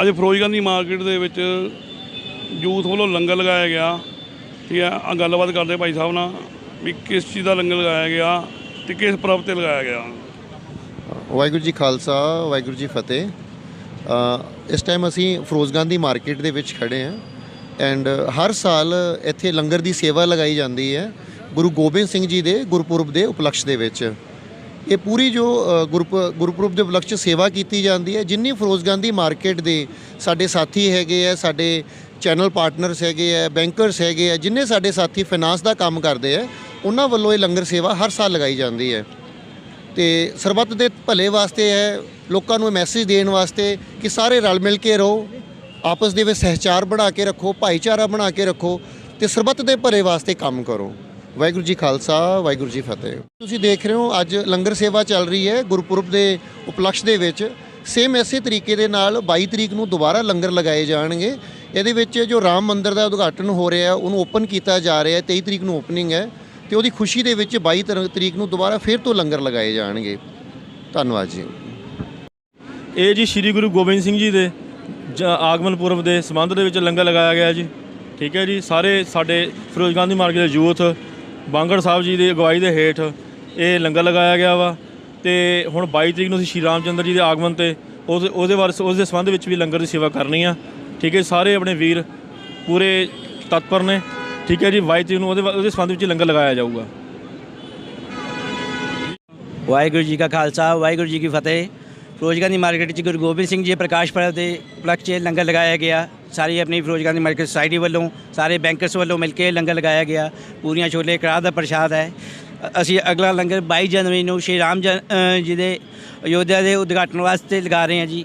ਅੱਜ ਫਿਰੋਜ਼ ਗਾਂਧੀ ਮਾਰਕੀਟ ਦੇ ਵਿੱਚ ਯੂਥ ਵੱਲੋਂ ਲੰਗਰ ਲਗਾਇਆ ਗਿਆ। ਠੀਕ ਹੈ ਆ ਗੱਲਬਾਤ ਕਰਦੇ ਭਾਈ ਸਾਹਿਬ ਨਾਲ ਵੀ ਕਿਸ ਚੀਜ਼ ਦਾ ਲੰਗਰ ਲਗਾਇਆ ਗਿਆ ਤੇ ਕਿਸ ਪ੍ਰਭ ਤੇ ਲਗਾਇਆ ਗਿਆ। ਵਾਹਿਗੁਰੂ ਜੀ ਖਾਲਸਾ, ਵਾਹਿਗੁਰੂ ਜੀ ਫਤਿਹ। ਇਸ ਟਾਈਮ ਅਸੀਂ ਫਿਰੋਜ਼ ਗਾਂਧੀ ਮਾਰਕੀਟ ਦੇ ਵਿੱਚ ਖੜੇ ਹਾਂ ਐਂਡ ਹਰ ਸਾਲ ਇੱਥੇ ਲੰਗਰ ਦੀ ਸੇਵਾ ਲਗਾਈ ਜਾਂਦੀ ਹੈ ਗੁਰੂ ਗੋਬਿੰਦ ਸਿੰਘ ਜੀ ਦੇ ਗੁਰਪੁਰਬ ਦੇ ਉਪਲਕਸ਼ ਦੇ ਵਿੱਚ। ਇਹ ਪੂਰੀ ਜੋ ਗੁਰਪ, ਗੁਰਪੁਰਬ ਦੇ ਉਪਲਕਸ਼ 'ਚ ਸੇਵਾ ਕੀਤੀ ਜਾਂਦੀ ਹੈ। ਜਿੰਨੀ ਫਿਰੋਜ਼ ਗਾਂਧੀ ਮਾਰਕੀਟ ਦੇ ਸਾਡੇ ਸਾਥੀ ਹੈਗੇ ਆ, ਸਾਡੇ ਚੈਨਲ ਪਾਰਟਨਰਸ ਹੈਗੇ ਆ, ਬੈਂਕਰਸ ਹੈਗੇ ਆ, ਜਿੰਨੇ ਸਾਡੇ ਸਾਥੀ ਫਾਈਨਾਂਸ ਦਾ ਕੰਮ ਕਰਦੇ ਆ, ਉਹਨਾਂ ਵੱਲੋਂ ਇਹ ਲੰਗਰ ਸੇਵਾ ਹਰ ਸਾਲ ਲਗਾਈ ਜਾਂਦੀ ਹੈ। ਤੇ ਸਰਬੱਤ ਦੇ ਭਲੇ ਵਾਸਤੇ ਹੈ, ਲੋਕਾਂ ਨੂੰ ਮੈਸੇਜ ਦੇਣ ਵਾਸਤੇ ਕਿ ਸਾਰੇ ਰਲ ਮਿਲ ਕੇ ਰਹੋ, ਆਪਸ ਦੇ ਵਿੱਚ ਸਹਿਚਾਰ ਬਣਾ ਕੇ ਰੱਖੋ, ਭਾਈਚਾਰਾ ਬਣਾ ਕੇ ਰੱਖੋ ਤੇ ਸਰਬੱਤ ਦੇ ਭਲੇ ਵਾਸਤੇ ਕੰਮ ਕਰੋ। ਵਾਹਿਗੁਰੂ ਜੀ ਖਾਲਸਾ, ਵਾਹਿਗੁਰੂ ਜੀ ਫਤਿਹ। ਤੁਸੀਂ ਦੇਖ ਰਹੇ ਹੋ, ਅੱਜ ਲੰਗਰ ਸੇਵਾ ਚੱਲ ਰਹੀ ਹੈ ਗੁਰਪੁਰਬ ਦੇ ਉਪਲਕਸ਼ ਦੇ ਵਿੱਚ। ਸੇਮ ਐਸੇ ਤਰੀਕੇ ਦੇ ਨਾਲ 22 ਤਰੀਕ ਨੂੰ ਦੁਬਾਰਾ ਲੰਗਰ ਲਗਾਏ ਜਾਣਗੇ। ਇਹਦੇ ਵਿੱਚ ਜੋ ਰਾਮ ਮੰਦਿਰ ਦਾ ਉਦਘਾਟਨ ਹੋ ਰਿਹਾ, ਉਹਨੂੰ ਓਪਨ ਕੀਤਾ ਜਾ ਰਿਹਾ ਹੈ 23 ਤਰੀਕ ਨੂੰ ਓਪਨਿੰਗ ਹੈ। ਤੇ ਉਹਦੀ ਖੁਸ਼ੀ ਦੇ ਵਿੱਚ 22 ਤਰ- ਤਰੀਕ ਨੂੰ ਦੁਬਾਰਾ ਫਿਰ ਤੋਂ ਲੰਗਰ ਲਗਾਏ ਜਾਣਗੇ। ਧੰਨਵਾਦ ਜੀ। ਇਹ ਜੀ ਸ੍ਰੀ ਗੁਰੂ ਗੋਬਿੰਦ ਸਿੰਘ ਜੀ ਦੇ ਜ- ਆਗਮਨ ਪੁਰਬ ਦੇ ਸੰਬੰਧ ਦੇ ਵਿੱਚ ਲੰਗਰ ਲਗਾਇਆ ਗਿਆ ਜੀ। ਠੀਕ ਹੈ ਜੀ, ਸਾਰੇ ਸਾਡੇ ਫਿਰੋਜ਼ ਗਾਂਧੀ ਮਾਰਕੀਟ ਦੇ ਯੂਥ ਬਾਂਗੜ ਸਾਹਿਬ ਜੀ ਦੀ ਅਗਵਾਈ ਦੇ ਹੇਠ ਇਹ ਲੰਗਰ ਲਗਾਇਆ ਗਿਆ ਵਾ ਤੇ ਹੁਣ 22 ਤਰੀਕ ਨੂੰ ਅਸੀਂ ਸ਼੍ਰੀ ਰਾਮ ਚੰਦਰ ਜੀ ਦੇ ਆਗਮਨ ਤੇ ਉਸ ਉਹਦੇ ਵਾਰਸ ਉਸ ਦੇ ਸੰਬੰਧ ਵਿੱਚ ਵੀ ਲੰਗਰ ਦੀ ਸੇਵਾ ਕਰਨੀ ਆ। ਠੀਕ ਹੈ, ਸਾਰੇ ਆਪਣੇ ਵੀਰ ਪੂਰੇ ਤਤਪਰ ਨੇ। ਠੀਕ ਹੈ ਜੀ 22 ਤਰੀਕ ਨੂੰ ਉਹਦੇ ਵਾ- ਉਹਦੇ ਸੰਬੰਧ ਵਿੱਚ ਲੰਗਰ ਲਗਾਇਆ ਜਾਊਗਾ। ਵਾਹਿਗੁਰੂ ਜੀ ਕਾ ਖਾਲਸਾ, ਵਾਹਿਗੁਰੂ ਜੀ ਕੀ ਫਤਿਹ। ਫਿਰੋਜ਼ਗਾਂ ਮਾਰਕੀਟ 'ਚ ਗੁਰੂ ਗੋਬਿੰਦ ਸਿੰਘ ਜੀ ਦੇ ਪ੍ਰਕਾਸ਼ ਪਰਬ ਦੇ ਉਪਲਕਸ਼ 'ਚ ਲੰਗਰ ਲਗਾਇਆ ਗਿਆ। ਸਾਰੀ ਆਪਣੀ ਫਿਰੋਜ਼ ਗਾਂਧੀ ਮਾਰਕੀਟ ਸੁਸਾਇਟੀ ਵੱਲੋਂ, ਸਾਰੇ ਬੈਂਕਰਸ ਵੱਲੋਂ ਮਿਲ ਕੇ ਲੰਗਰ ਲਗਾਇਆ ਗਿਆ। ਪੂਰੀਆਂ ਛੋਲੇ ਕੜਾਹ ਦਾ ਪ੍ਰਸ਼ਾਦ ਹੈ। ਅਸੀਂ ਅਗਲਾ ਲੰਗਰ 22 ਜਨਵਰੀ ਨੂੰ ਸ਼੍ਰੀ ਰਾਮ ਜੀ ਦੇ ਅਯੋਧਿਆ ਦੇ ਉਦਘਾਟਨ ਵਾਸਤੇ ਲਗਾ ਰਹੇ ਹਾਂ ਜੀ।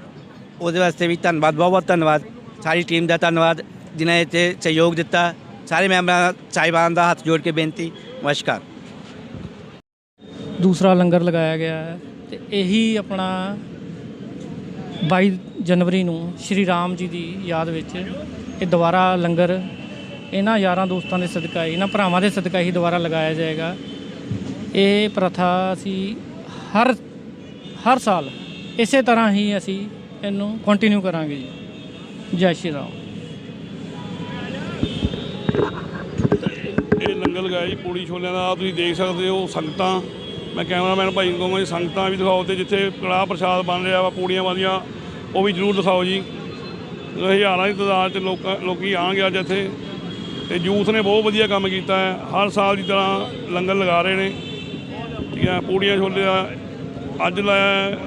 ਉਹਦੇ ਵਾਸਤੇ ਵੀ ਧੰਨਵਾਦ ਬਹੁਤ ਬਹੁਤ ਧੰਨਵਾਦ। ਸਾਰੀ ਟੀਮ ਦਾ ਧੰਨਵਾਦ, ਜਿਨ੍ਹਾਂ ਨੇ ਇੱਥੇ ਸਹਿਯੋਗ ਦਿੱਤਾ। ਸਾਰੇ ਮੈਂਬਰਾਂ, ਸਾਹਿਬਾਨ ਦਾ ਹੱਥ ਜੋੜ ਕੇ ਬੇਨਤੀ, ਨਮਸਕਾਰ। ਦੂਸਰਾ ਲੰਗਰ ਲਗਾਇਆ ਗਿਆ ਹੈ ਤੇ ਇਹੀ ਆਪਣਾ 22 ਜਨਵਰੀ ਨੂੰ ਸ਼੍ਰੀ ਰਾਮ ਜੀ ਦੀ ਯਾਦ ਵਿੱਚ ਇਹ ਦੁਬਾਰਾ ਲੰਗਰ, ਇਹਨਾਂ ਯਾਰਾਂ ਦੋਸਤਾਂ ਦੇ ਸਦਕਾ, ਇਹਨਾਂ ਭਰਾਵਾਂ ਦੇ ਸਦਕਾ ਹੀ ਦੁਬਾਰਾ ਲਗਾਇਆ ਜਾਏਗਾ। ਇਹ ਪ੍ਰਥਾ ਅਸੀਂ ਹਰ ਹਰ ਸਾਲ ਇਸੇ ਤਰ੍ਹਾਂ ਹੀ ਅਸੀਂ ਇਹਨੂੰ ਕੰਟੀਨਿਊ ਕਰਾਂਗੇ ਜੀ। ਜੈ ਸ਼੍ਰੀ ਰਾਮ। ਇਹ ਲੰਗਰ ਲਗਾਇਆ ਜੀ, ਪੂੜੀ ਛੋਲਿਆਂ ਦਾ ਤੁਸੀਂ ਦੇਖ ਸਕਦੇ ਹੋ ਸੰਗਤਾਂ। ਮੈਂ ਕੈਮਰਾਮੈਨ ਭਾਈ ਨੂੰ ਕਹਾਂਗਾ ਜੀ, ਸੰਗਤਾਂ ਵੀ ਦਿਖਾਓ ਤੇ ਜਿੱਥੇ ਕੜਾਹ ਪ੍ਰਸ਼ਾਦ ਬਣ ਰਿਹਾ ਵਾ, ਪੂੜੀਆਂ ਵਾਲੀਆਂ, ਉਹ ਵੀ ਜ਼ਰੂਰ ਦਿਖਾਓ ਜੀ। ਹਜ਼ਾਰਾਂ ਦੀ ਤਾਦਾਦ 'ਚ ਲੋਕਾਂ ਲੋਕੀ ਆਉਣਗੇ ਅੱਜ ਇੱਥੇ। ਤੇ ਯੂਥ ਨੇ ਬਹੁਤ ਵਧੀਆ ਕੰਮ ਕੀਤਾ ਹੈ। ਹਰ ਸਾਲ ਦੀ ਤਰ੍ਹਾਂ ਲੰਗਰ ਲਗਾ ਰਹੇ ਨੇ। ਠੀਕ ਹੈ, ਪੂੜੀਆਂ ਛੋਲੇ ਦਾ ਅੱਜ ਲਾਇਆ